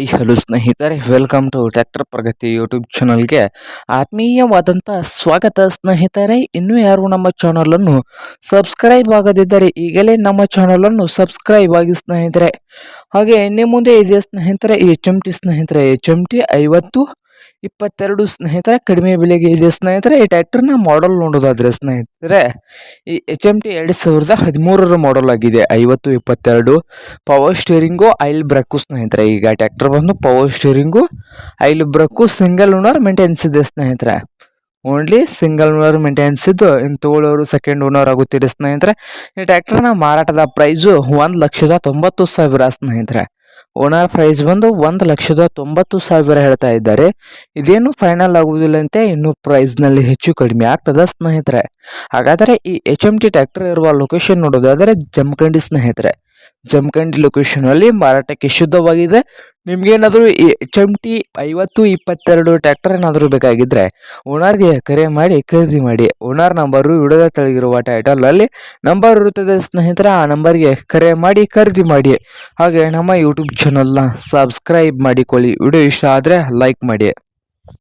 High hello ಸ್ನೇಹಿತರೆ. Welcome to tractor Pragati YouTube ಚಾನಲ್ಗೆ ಆತ್ಮೀಯವಾದಂಥ ಸ್ವಾಗತ ಸ್ನೇಹಿತರೆ. ಇನ್ನೂ ಯಾರು ನಮ್ಮ ಚಾನಲನ್ನು ಸಬ್ಸ್ಕ್ರೈಬ್ ಆಗದಿದ್ದರೆ ಈಗಲೇ ನಮ್ಮ ಚಾನಲನ್ನು ಸಬ್ಸ್ಕ್ರೈಬ್ ಆಗಿ ಸ್ನೇಹಿತರೆ. ಹಾಗೆ, ಇನ್ನೇ ಮುಂದೆ ಇದೆ ಸ್ನೇಹಿತರೆ ಎಚ್ ಎಂ ಟಿ ಸ್ನೇಹಿತರೆ. ಎಚ್ ಎಂ ಟಿ ಐವತ್ತು ಇಪ್ಪತ್ತೆರಡು ಸ್ನೇಹಿತರೆ, ಕಡಿಮೆ ಬೆಲೆಗೆ ಇದೆ. ಸ್ನೇಹಿತರೆ, ಈ ಟ್ಯಾಕ್ಟರ್ನ ಮಾಡಲ್ ನೋಡೋದಾದರೆ ಸ್ನೇಹಿತರೆ, ಈ ಎಚ್ ಎಂ ಟಿ ಎರಡು ಸಾವಿರದ ಹದಿಮೂರರ ಮಾಡಲ್ ಆಗಿದೆ. ಐವತ್ತು, ಇಪ್ಪತ್ತೆರಡು. ಪವರ್ ಸ್ಟೀರಿಂಗು ಐಲ್ ಬ್ರೇಕು ಸ್ನೇಹಿತರೆ. ಈಗ ಟ್ಯಾಕ್ಟರ್ ಬಂದು power steering oil brake single owner maintenance ಇದೆ ಸ್ನೇಹಿತರೆ. ಓನ್ಲಿ ಸಿಂಗಲ್ ಓನರ್ ಮೇಂಟೆನೆನ್ಸ್ ಇದ್ದು ಇನ್ನು ತೋಳೋರು ಸೆಕೆಂಡ್ ಓನರ್ ಆಗುತ್ತೀರಿ ಸ್ನೇಹಿತರೆ. ಈ ಟ್ಯಾಕ್ಟರ್ನ ಮಾರಾಟದ ಪ್ರೈಸು ಒಂದು ಲಕ್ಷದ ತೊಂಬತ್ತು ಸಾವಿರ ಸ್ನೇಹಿತರೆ. ಓನರ್ ಪ್ರೈಸ್ ಬಂದು ಒಂದು ಲಕ್ಷದ ತೊಂಬತ್ತು ಸಾವಿರ ಹೇಳ್ತಾ ಇದ್ದಾರೆ. ಇದೇನು ಫೈನಲ್ ಆಗುವುದಿಲ್ಲ ಅಂತ, ಇನ್ನು ಪ್ರೈಸ್ನಲ್ಲಿ ಹೆಚ್ಚು ಕಡಿಮೆ ಆಗ್ತದ ಸ್ನೇಹಿತರೆ. ಹಾಗಾದರೆ ಈ ಎಚ್ ಎಂ ಟಿ ಟ್ರ್ಯಾಕ್ಟರ್ ಇರುವ ಲೊಕೇಶನ್ ನೋಡೋದಾದರೆ ಜಮಖಂಡಿ ಸ್ನೇಹಿತರೆ. ಜಮಖಂಡಿ ಲೊಕೇಶನ್ ಅಲ್ಲಿ ಮಾರಾಟಕ್ಕೆ ಶುದ್ಧವಾಗಿದೆ. ನಿಮ್ಗೇನಾದರೂ ಎಚ್ ಎಂ ಟಿ ಐವತ್ತು ಇಪ್ಪತ್ತೆರಡು ಟ್ಯಾಕ್ಟರ್ ಏನಾದರೂ ಬೇಕಾಗಿದ್ದರೆ ಓನರ್ಗೆ ಕರೆ ಮಾಡಿ, ಖರೀದಿ ಮಾಡಿ. ಓನರ್ ನಂಬರು ವಿಡಿಯೋದ ತೆಳಗಿರುವ ಟೈಟಲಲ್ಲಿ ನಂಬರ್ ಇರುತ್ತದೆ. ಸ್ನೇಹಿತರೆ, ಆ ನಂಬರ್ಗೆ ಕರೆ ಮಾಡಿ, ಖರೀದಿ ಮಾಡಿ. ಹಾಗೆ ನಮ್ಮ ಯೂಟ್ಯೂಬ್ ಚಾನಲ್ನ ಸಬ್ಸ್ಕ್ರೈಬ್ ಮಾಡಿಕೊಳ್ಳಿ. ವಿಡಿಯೋ ಇಷ್ಟ ಆದರೆ ಲೈಕ್ ಮಾಡಿ.